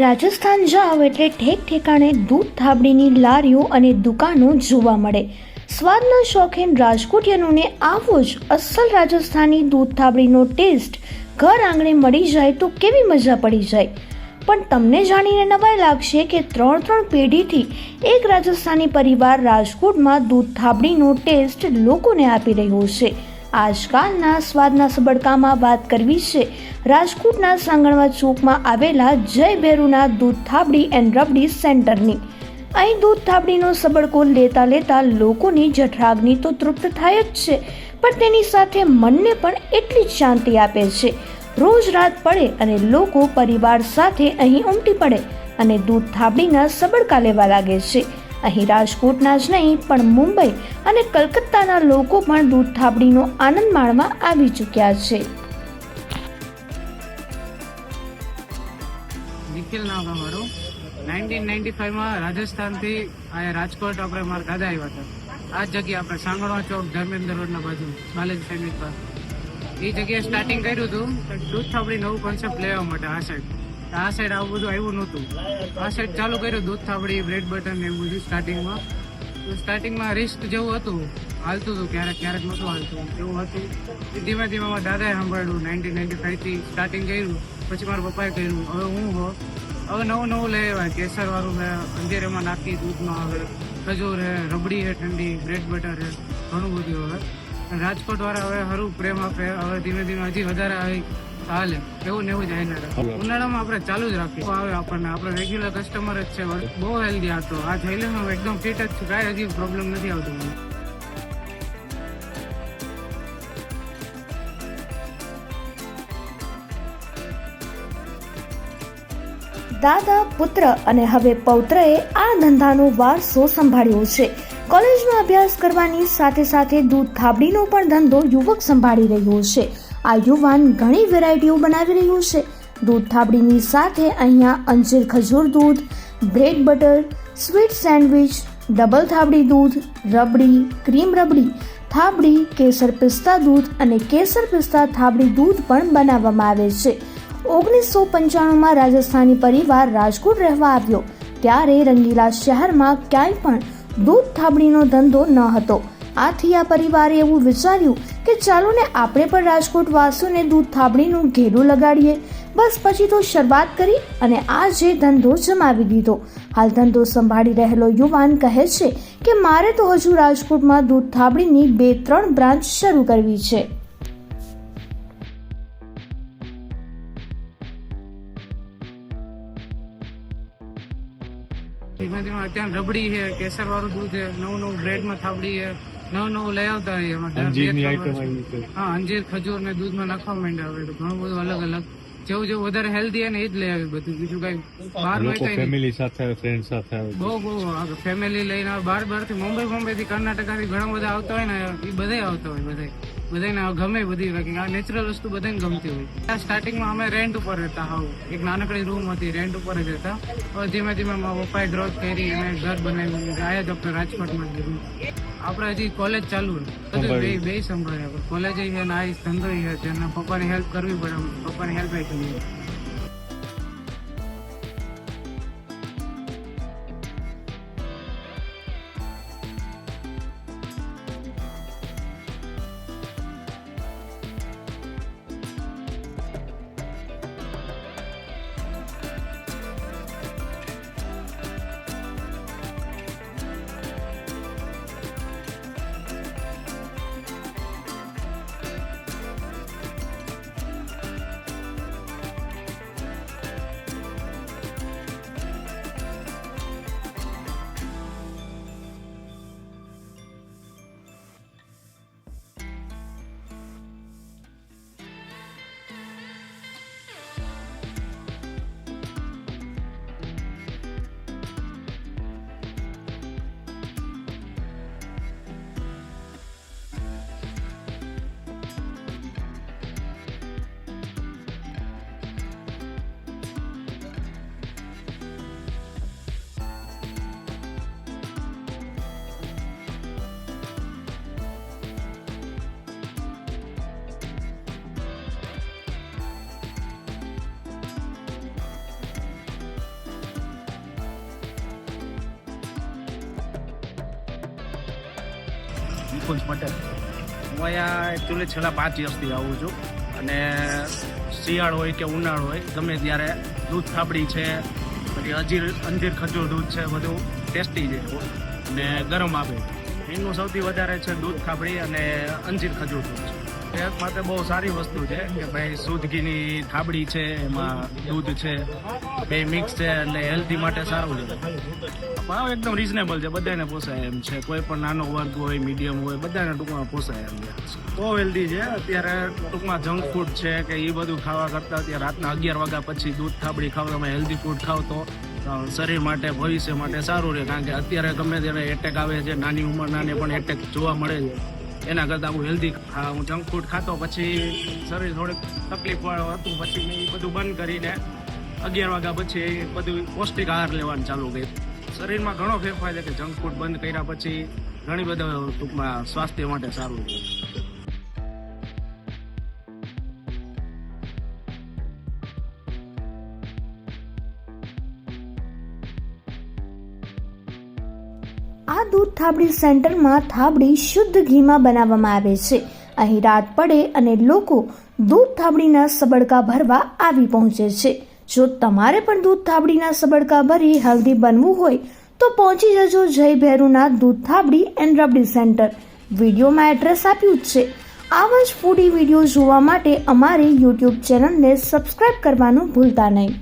રાજસ્થાન જાઓ એટલે ઠેક ઠેકાણે દૂધ થાબડીની લારીઓ અને દુકાનો જોવા મળે. સ્વાદના શોખીન રાજકોટિયનોને આવો જ અસલ રાજસ્થાની દૂધ થાબડીનો ટેસ્ટ. ઘર આંગણે મળી જાય તો કેવી મજા પડી જાય? પણ તમને જાણીને નવાઈ લાગશે કે ત્રણ ત્રણ પેઢીથી એક રાજસ્થાની પરિવાર રાજકોટમાં દૂધ થાબડીનો ટેસ્ટ લોકોને આપી રહ્યો છે. આજકાલના સ્વાદના સબડકામાં વાત કરવી છે. રાજકોટના સાંગણવા ચોકમાં આવેલા જય ભેરુના દૂધ થાબડી એન્ડ રબડી સેન્ટરની. અહીં દૂધ થાબડીનો સબડકો લેતા લેતા લોકોની જઠરાગ્નિ તો તૃપ્ત થાય જ છે, પણ તેની સાથે મનને પણ એટલી જ શાંતિ આપે છે. રોજ રાત પડે અને લોકો પરિવાર સાથે અહીં ઉમટી પડે અને દૂધ થાબડીના સબડકા લેવા લાગે છે. અહીં રાજકોટના જ નહીં, પણ મુંબઈ અને કલકત્તાના લોકો પણ દૂધ થાબડીનો આનંદ માણવા આવી ચૂક્યા છે. નિખિલ નામ અમારું. નાઇન્ટીન નાઇન્ટી ફાઈવમાં રાજસ્થાનથી અહીંયા રાજકોટ આપણે મારા દાદા આવ્યા હતા. આ જગ્યા આપણે સાંગણવા ચોક, ધર્મેન્દ્ર રોડના બાજુ, બાલાજી સૈનિક પર. એ જગ્યાએ સ્ટાર્ટિંગ કર્યું હતું દૂધ થાબડી નવું કોન્સેપ્ટ લેવા માટે આ સાઈડ આ સાઈડ આવું બધું આવ્યું નહોતું. આ સાઈડ ચાલુ કર્યું દૂધ થાબડી બ્રેડ બટન એવું બધું સ્ટાર્ટિંગમાં તો સ્ટાર્ટિંગમાં રિસ્ક જેવું હતું. હાલતું હતું, ક્યારેક ક્યારેક નહોતું હાલતું. એવું હતું. ધીમે ધીમે મારા દાદાએ સાંભળ્યું નાઇન્ટીન નાઇન્ટી ફાઈવથી સ્ટાર્ટિંગ કર્યું. પછી મારા પપ્પાએ કર્યું, હવે હું હો? હવે નવું નવું લઈ આવ્યા. કેસરવાળું મેં અંધેરેમાં નાખી, દૂધમાં હવે ખજૂર હે, રબડી હે, ઠંડી, બ્રેડ બટર હે, ઘણું બધું હવે. અને રાજકોટ વાળા હવે હરું પ્રેમ આપે, હવે ધીમે ધીમે હજી વધારે આવી. હાલે એવું ને એવું જ રાખે. ઉનાળામાં આપણે ચાલુ જ રાખીએ. આવે આપણને આપણે રેગ્યુલર કસ્ટમર જ છે બહુ હેલ્ધી હતો આ થયેલું હું એકદમ ફિટ જ છું કાંઈ હજી પ્રોબ્લેમ નથી આવતો મને. દાદા પુત્ર અને હવે પૌત્રએ આ ધંધાનો વારસો સંભાળ્યો છે. કોલેજમાં અભ્યાસ કરવાની સાથે સાથે દૂધ થાબડીનો પણ ધંધો યુવક સંભાળી રહ્યો છે. આ યુવાન ઘણી વેરાયટીઓ બનાવી રહ્યું છે. દૂધ થાબડીની સાથે અહીંયા અંજીર ખજૂર દૂધ, bread butter, sweet sandwich, double થાબડી દૂધ, રબડી, ક્રીમ રબડી, થાબડી, કેસર પિસ્તા દૂધ અને કેસર પિસ્તા થાબડી દૂધ પણ બનાવવામાં આવે છે. ઓગણીસો પંચાણુંમાં રાજસ્થાની પરિવાર રાજકોટ રહેવા આવ્યો. ત્યારે રંગીલા શહેરમાં ક્યાંય પણ દૂધ થાબડીનો ધંધો ન હતો. આથી આ પરિવારે એવું વિચાર્યું કે ચાલો ને આપણે પણ રાજકોટ વાસીઓને દૂધ થાબડીનું ઘેરું લગાડીએ. બસ પછી તો શરૂઆત કરી અને આજે ધંધો જમાવી દીધો. હાલ ધંધો સંભાળી રહેલો યુવાન કહે છે કે મારે તો હજુ રાજકોટમાં દૂધ થાબડીની બે ત્રણ બ્રાન્ચ શરૂ કરવી છે. અત્યારે રબડી છે કેસર વાળું દૂધ છે, નવું નવું બ્રેડમાં થાબડી છે. નવું નવું લઈ આવતા વર્ષ. હા અંજીર ખજૂર ને દૂધમાં નાખવા માંડ્યા હવે ઘણું બધું અલગ અલગ. જેવું જેવું વધારે હેલ્ધી ને એ જ લઈ આવે બધું. બીજું કઈ બહાર હોય. ફેમિલી સાથે આવે ફ્રેન્ડ સાથે આવે. બહુ બહુ ફેમિલી લઈને બાર બારથી મુંબઈ મુંબઈ થી કર્ણાટકા થી ઘણા બધા આવતા હોય ને એ બધા આવતા હોય બધા બધાને ગમે બધી બાકી આ નેચરલ વસ્તુ બધાને ગમતી હોય. સ્ટાર્ટિંગમાં અમે રેન્ટ ઉપર રહેતા હાવ. એક નાનકડી રૂમ હતી રેન્ટ ઉપર જ રહેતા. હવે ધીમે ધીમે મારા પપ્પાએ ગ્રોથ કરી અને ઘર બનાવ્યું. આયા જ આપણે રાજકોટમાં લીધું આપણે હજી કોલેજ ચાલુ બે બે સંભાળ્યા. કોલેજ છે ને આ ધંધો તેના પપ્પાની હેલ્પ કરવી પડે પપ્પાની હેલ્પ કરવી નિકુંજ પટેલ હું અહીંયા એકચ્યુઅલી છેલ્લા પાંચ વર્ષથી આવું છું. અને શિયાળ હોય કે ઉનાળો હોય, ગમે ત્યારે દૂધ થાબડી છે, પછી અંજીર અંજીર ખજૂર દૂધ છે, બધું ટેસ્ટી છે. અને ગરમ આપે. એનું સૌથી વધારે છે દૂધ થાબડી અને અંજીર ખજૂર દૂધ. છે સેહત માટે બહુ સારી વસ્તુ છે કે ભાઈ શુદ્ધ ઘીની થાબડી છે, એમાં દૂધ છે, બે મિક્સ છે એટલે હેલ્ધી માટે સારું છે. ભાવ એકદમ રિઝનેબલ છે બધાને પોસાય એમ છે. કોઈ પણ નાનો વર્ગ હોય મીડિયમ હોય બધાને ટૂંકમાં પોસાય એમ બહુ હેલ્ધી છે. અત્યારે ટૂંકમાં જંક ફૂડ છે કે એ બધું ખાવા કરતાં અત્યારે રાતના અગિયાર વાગ્યા પછી દૂધ થાબડી ખાવ, તમે હેલ્ધી ફૂડ ખાવ તો શરીર માટે, ભવિષ્ય માટે સારું રહે. કારણ કે અત્યારે ગમે ત્યારે એટેક આવે છે, નાની ઉંમરના ને પણ એટેક જોવા મળે છે. એના કરતાં હું હેલ્ધી હું જંક ફૂડ ખાતો, પછી શરીર થોડીક તકલીફ હતું, પછી મેં બધું બંધ કરીને અગિયાર વાગ્યા પછી બધું પૌષ્ટિક આહાર લેવાનું ચાલુ કર્યું. શરીરમાં ઘણો ફેરફાર છે કે જંક ફૂડ બંધ કર્યા પછી ઘણી બધા ટૂંકમાં સ્વાસ્થ્ય માટે સારું છે. આ દૂધ થાબડી સેન્ટરમાં થાબડી શુદ્ધ ઘીમાં બનાવવામાં આવે છે. અહીં રાત પડે અને લોકો દૂધ થાબડીના સબડકા ભરવા આવી પહોંચે છે. જો તમારે પણ દૂધ થાબડીના સબડકા ભરી હેલ્ધી બનવું હોય, તો પહોંચી જજો જય ભેરુના દૂધ થાબડી એન્ડ રબડી સેન્ટર. વિડીયોમાં એડ્રેસ આપ્યું જ છે. આવા જ ફૂડી વીડિયો જોવા માટે અમારી યુટ્યુબ ચેનલને સબસ્ક્રાઈબ કરવાનું ભૂલતા નહીં.